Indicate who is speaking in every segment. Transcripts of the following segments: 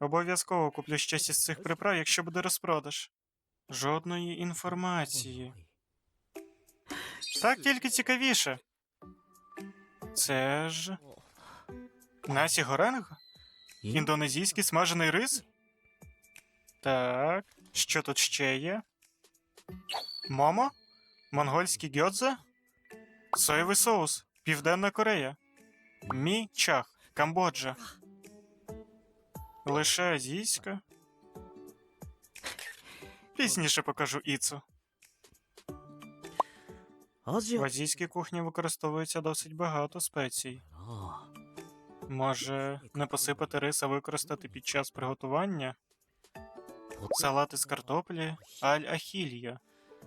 Speaker 1: Обов'язково куплю щось із цих приправ, якщо буде розпродаж. Жодної інформації. Так тільки цікавіше. Це ж. Насі Горенг? Індонезійський смажений рис? Так. Що тут ще є? Момо? Монгольський гьодзе? Соєвий соус. Південна Корея. Мі чах. Камбоджа. Лише азійська. Пізніше покажу Іцу. В азійській кухні використовується досить багато спецій. Може, не посипати рис, а використати під час приготування? Салати з картоплі аль-ахілія.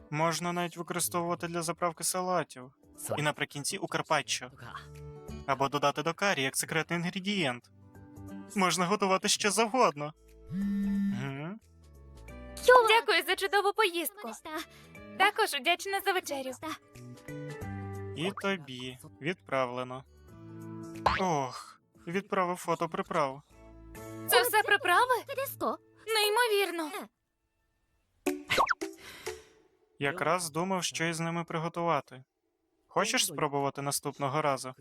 Speaker 1: Можна навіть використовувати для заправки салатів. І наприкінці у карпаччо. Або додати до карі як секретний інгредієнт. Можна готувати що завгодно. Мгм.
Speaker 2: Дякую за чудову поїздку. Також вдячна за вечерю.
Speaker 1: І тобі відправлено. Ох, відправив фото приправ.
Speaker 2: Це все приправи? Неймовірно.
Speaker 1: Якраз думав, що із ними приготувати. Хочеш спробувати наступного разу?